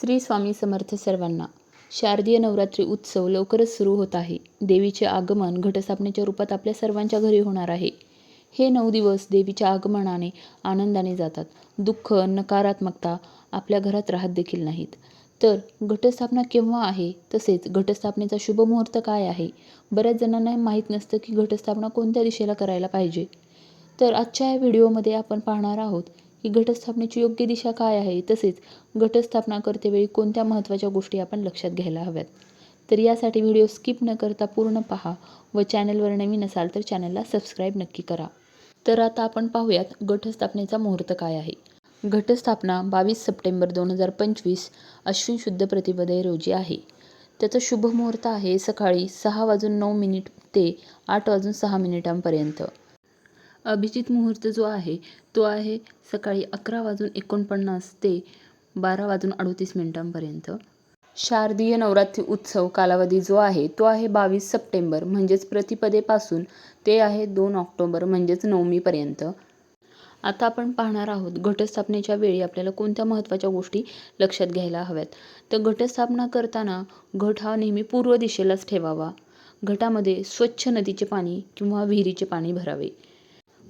श्री स्वामी समर्थ सर्वांना. शारदीय नवरात्री उत्सव लवकरच सुरू होत आहे. देवीचे आगमन घटस्थापनेच्या रूपात आपल्या सर्वांच्या घरी होणार आहे. हे नऊ दिवस देवीच्या आगमनाने आनंदाने जातात. दुःख नकारात्मकता आपल्या घरात राहत देखील नाहीत. तर घटस्थापना केव्हा आहे? तसेच घटस्थापनेचा शुभ मुहूर्त काय आहे? बऱ्याच जणांना माहीत नसतं की घटस्थापना कोणत्या दिशेला करायला पाहिजे. तर आजच्या या व्हिडिओमध्ये आपण पाहणार आहोत की घटस्थापनेची योग्य दिशा काय आहे? तसेच घटस्थापना करतेवेळी कोणत्या महत्त्वाच्या गोष्टी आपण लक्षात घ्यायला हव्यात? तर यासाठी व्हिडिओ स्किप न करता पूर्ण पहा व चॅनलवर नवीन असाल तर चॅनलला सबस्क्राईब नक्की करा. तर आता आपण पाहूयात घटस्थापनेचा मुहूर्त काय आहे. घटस्थापना बावीस सप्टेंबर दोन हजार पंचवीस अश्विन शुद्ध प्रतिपदे रोजी आहे. त्याचा शुभ मुहूर्त आहे सकाळी सहा वाजून नऊ मिनिट ते आठ वाजून सहा मिनिटांपर्यंत. अभिजित मुहूर्त जो आहे तो आहे सकाळी अकरा वाजून एकोणपन्नास ते बारा वाजून अडतीस मिनिटांपर्यंत. शारदीय नवरात्री उत्सव कालावधी जो आहे तो आहे बावीस सप्टेंबर म्हणजेच प्रतिपदेपासून ते आहे दोन ऑक्टोबर म्हणजेच नवमीपर्यंत. आता आपण पाहणार आहोत घटस्थापनेच्या वेळी आपल्याला कोणत्या महत्त्वाच्या गोष्टी लक्षात घ्यायला हव्यात? तर घटस्थापना करताना घट हा नेहमी पूर्व दिशेलाच ठेवावा. घटामध्ये स्वच्छ नदीचे पाणी किंवा विहिरीचे पाणी भरावे.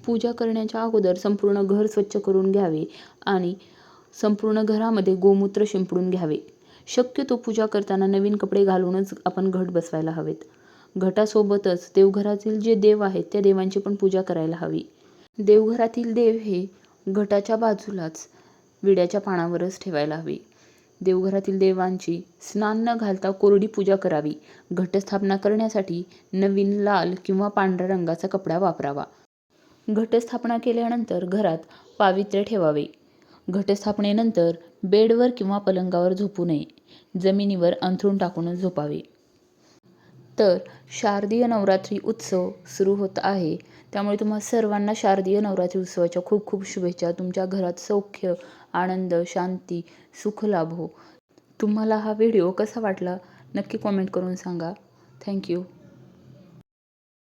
पूजा करण्याच्या अगोदर संपूर्ण घर स्वच्छ करून घ्यावे आणि संपूर्ण घरामध्ये गोमूत्र शिंपडून घ्यावे. शक्यतो पूजा करताना नवीन कपडे घालूनच आपण घट बसवायला हवेत. घटासोबतच देवघरातील जे देव आहेत त्या देवांची पण पूजा करायला हवी. देवघरातील देव हे घटाच्या बाजूलाच विड्याच्या पानावरच ठेवायला हवे. देवघरातील देवांची स्नान न घालता कोरडी पूजा करावी. घटस्थापना करण्यासाठी नवीन लाल किंवा पांढऱ्या रंगाचा कपडा वापरावा. घटस्थापना केल्यानंतर घरात पावित्र्य ठेवावे. घटस्थापनेनंतर बेडवर किंवा पलंगावर झोपू नये. जमिनीवर अंथरूण टाकूनच झोपावे. तर शारदीय नवरात्री उत्सव सुरू होत आहे. त्यामुळे तुम्हा सर्वांना शारदीय नवरात्री उत्सवाच्या खूप खूप शुभेच्छा. तुमच्या घरात सौख्य आनंद शांती सुख लाभो हो. तुम्हाला हा व्हिडिओ कसा वाटला नक्की कॉमेंट करून सांगा. थँक्यू.